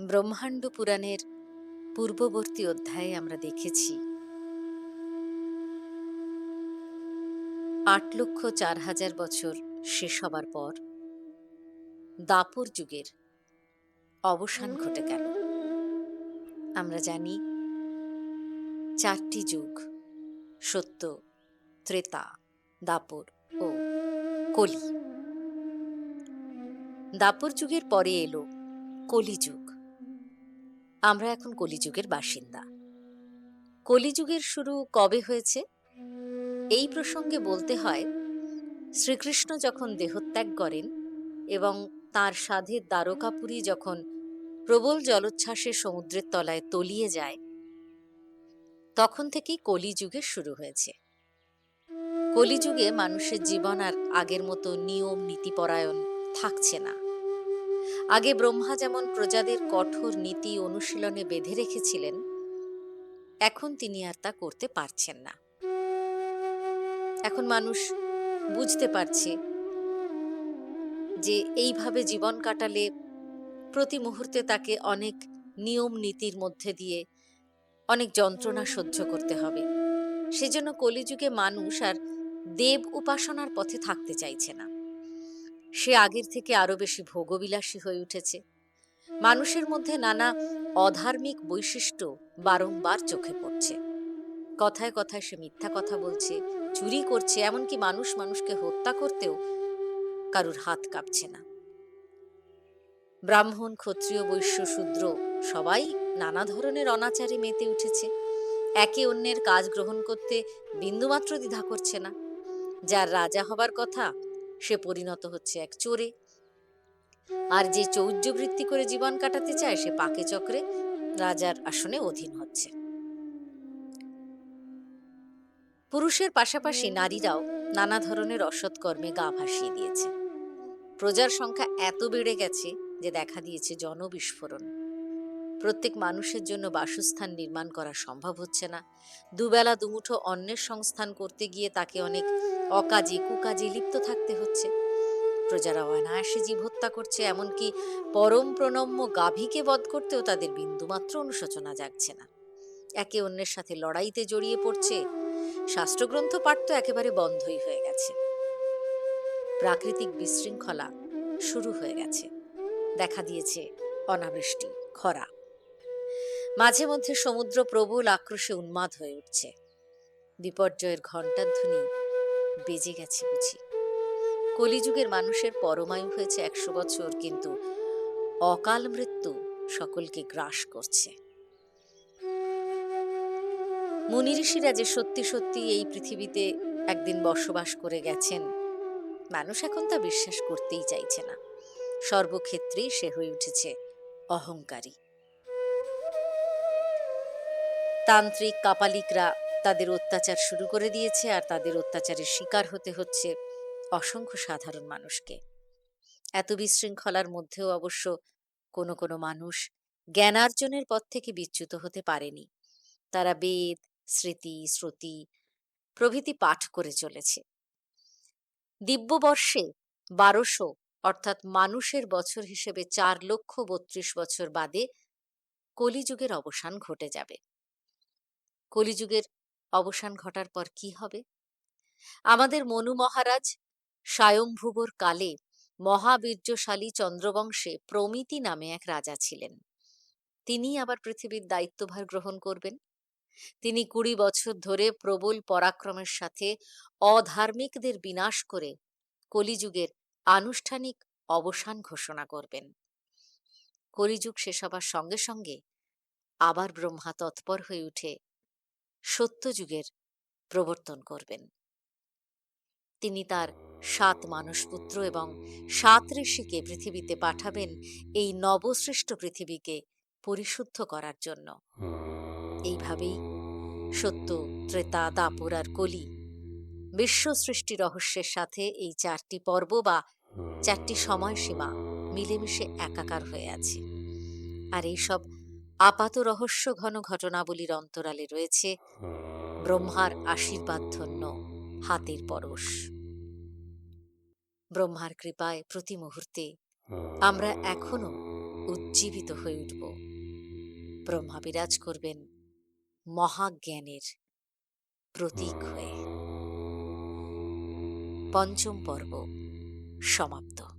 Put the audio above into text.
ব্রহ্মাণ্ড পুরাণের পূর্ববর্তী অধ্যায়ে আমরা দেখেছি। আট লক্ষ চার হাজার বছর শেষ হবার পর দাপর যুগের অবসান ঘটে গেল। আমরা জানি চারটি যুগ, সত্য, ত্রেতা, দাপর ও কলি। দাপর যুগের পরে এলো কলিযুগ। আমরা এখন কলিযুগের বাসিন্দা। কলিযুগের শুরু কবে হয়েছে? এই প্রসঙ্গে বলতে হয়, শ্রীকৃষ্ণ যখন দেহত্যাগ করেন এবং তার সাধের দ্বারকাপুরী যখন প্রবল জলোচ্ছ্বাসে সমুদ্রের তলায় তলিয়ে যায়, তখন থেকেই কলিযুগের শুরু হয়েছে। কলিযুগে মানুষের জীবন আর আগের মতো নিয়ম, নীতিপরায়ণ থাকছে না। আগে ব্রহ্মা যেমন প্রজাদের কঠোর নীতি অনুশীলনে বেঁধে রেখেছিলেন, এখন তিনি আর তা করতে পারছেন না। এখন মানুষ বুঝতে পারছে যে এইভাবে জীবন কাটালে প্রতি মুহূর্তে তাকে অনেক নিয়ম নীতির মধ্যে দিয়ে অনেক যন্ত্রণা সহ্য করতে হবে। সেজন্য কলিযুগে মানুষ আর দেব উপাসনার পথে থাকতে চাইছে না। সে আগের থেকে আরও বেশি ভোগবিলাসী হয়ে উঠেছে। মানুষের মধ্যে নানা অধার্মিক বৈশিষ্ট্য বারংবার চোখে পড়ছে। কথায় কথায় সে মিথ্যা কথা বলছে, চুরি করছে, এমনকি মানুষ মানুষকে হত্যা করতেও কারুর হাত কাঁপছে না। ব্রাহ্মণ, ক্ষত্রিয়, বৈশ্য, শূদ্র সবাই নানা ধরনের অনাচারে মেতে উঠেছে। একে অন্যের কাজ গ্রহণ করতে বিন্দুমাত্র দ্বিধা করছে না। যার রাজা হবার কথা সে পরিণত হচ্ছে এক চোরে। আর যে চৌর্যবৃত্তি করে জীবন কাটাতে চায়, সে পাকে চক্রে রাজার আসনে অধীন হচ্ছে। পুরুষের পাশাপাশি নারীরাও নানা ধরনের অসৎকর্মে গা ভাসিয়ে দিয়েছে। প্রজার সংখ্যা এত বেড়ে গেছে যে দেখা দিয়েছে জনবিস্ফোরণ। প্রত্যেক মানুষের জন্য বাসস্থান নির্মাণ করা সম্ভব হচ্ছে না। দুবেলা দুমুঠো অন্যের সংস্থান করতে গিয়ে তাকে অনেক অকাজে কুকাজে লিপ্ত থাকতে হচ্ছে। প্রজারা অনায়াসে জীব হত্যা করছে, এমনকি পরম প্রণম্য গাভীকে বধ করতেও তাদের বিন্দুমাত্র অনুশোচনা জাগছে না। একে অন্যের সাথে লড়াইতে জড়িয়ে পড়ছে, শাস্ত্রগ্রন্থ পাঠ তো একেবারে বন্ধই হয়ে গেছে। প্রাকৃতিক বিশৃঙ্খলা শুরু হয়ে গেছে। দেখা দিয়েছে অনাবৃষ্টি, খরা মাঝে মধ্যে সমুদ্র প্রবল আক্রোশে উন্মাদ হয়ে উঠছে। বিপর্যয়ের ঘণ্টার ধ্বনি বেজে গেছে বুঝি। কলিযুগের মানুষের পরমায়ু হয়েছে একশো বছর, কিন্তু অকাল মৃত্যু সকলকে গ্রাস করছে। মুনি ঋষিরা যে সত্যি সত্যি এই পৃথিবীতে একদিন বসবাস করে গেছেন, মানুষ এখন তা বিশ্বাস করতেই চাইছে না। সর্বক্ষেত্রেই সে হয়ে উঠেছে অহংকারী। তান্ত্রিক কাপালিকরা তাদের অত্যাচার শুরু করে দিয়েছে আর তাদের অত্যাচারের শিকার হতে হচ্ছে অসংখ্য সাধারণ মানুষকে। এত বিশৃঙ্খলার মধ্যেও অবশ্য কোনো কোনো মানুষ জ্ঞানার্জনের পথ থেকে বিচ্যুত হতে পারেনি। তারা বেদ, স্মৃতি, শ্রুতি, প্রভৃতি পাঠ করে চলেছে। দিব্যবর্ষে বারোশো অর্থাৎ মানুষের বছর হিসেবে চার লক্ষ বত্রিশ বছর বাদে কলিযুগের অবসান ঘটে যাবে। কলিযুগের অবসান ঘটার পর কি হবে? আমাদের মনু মহারাজ স্বয়ংভুবর কালে মহাবীর্যশালী চন্দ্রবংশে প্রমিতি নামে এক রাজা ছিলেন। তিনি আবার পৃথিবীর দায়িত্বভার গ্রহণ করবেন। তিনি কুড়ি বছর ধরে প্রবল পরাক্রমের সাথে অধার্মিকদের বিনাশ করে কলিযুগের আনুষ্ঠানিক অবসান ঘোষণা করবেন। কলিযুগ শেষ হবার সঙ্গে সঙ্গে আবার ব্রহ্মা তৎপর হয়ে উঠে সত্যযুগের প্রবর্তন করবেন। তিনি তার সাত মানসপুত্র এবং সাত ঋষিকে পৃথিবীতে পাঠাবেন এই নবসৃষ্ট পৃথিবীকে পরিশুদ্ধ করার জন্য। এইভাবেই সত্য, ত্রেতা, দাপর আর কলি বিশ্ব সৃষ্টি রহস্যের সাথে এই চারটি পর্ব বা চারটি সময়সীমা মিলেমিশে একাকার হয়ে আছে। আর এইসব আপাত রহস্য ঘন ঘটনাবলীর অন্তরালে রয়েছে ব্রহ্মার আশীর্বাদ ধন্য হাতের পরশ। ব্রহ্মার কৃপায় প্রতি মুহূর্তে আমরা এখনও উজ্জীবিত হয়ে উঠব। ব্রহ্মা বিরাজ করবেন মহাজ্ঞানের প্রতীক হয়ে। পঞ্চম পর্ব সমাপ্ত।